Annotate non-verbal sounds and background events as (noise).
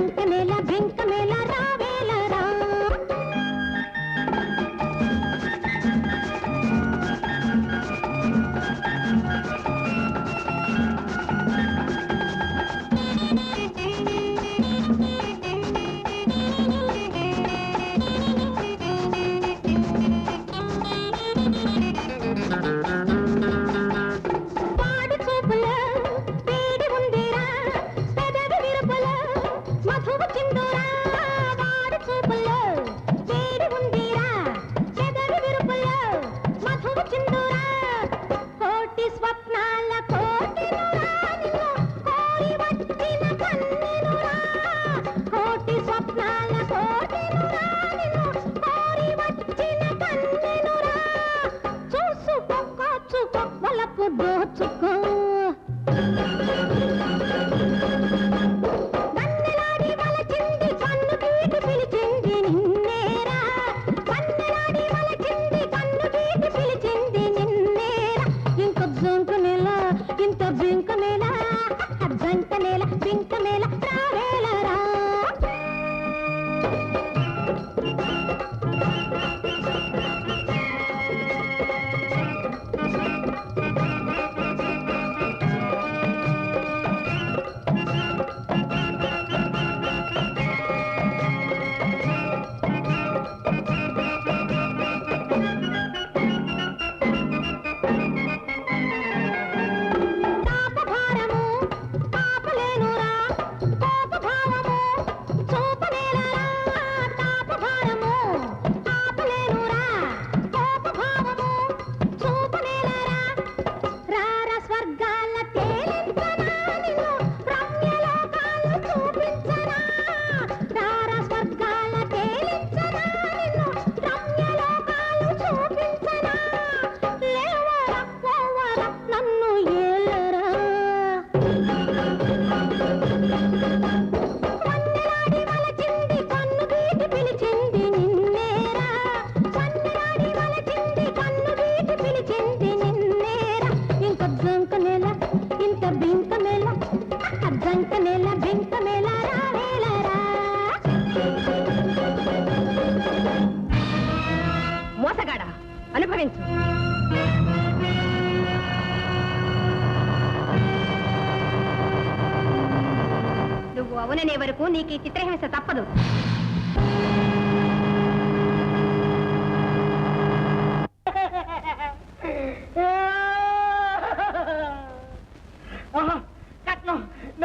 चांद का मेला मुझको అనుభవించు. నువ్వు అవుననే వరకు నీకు ఈ చిత్రహింస తప్పదు. (laughs) ఆహా!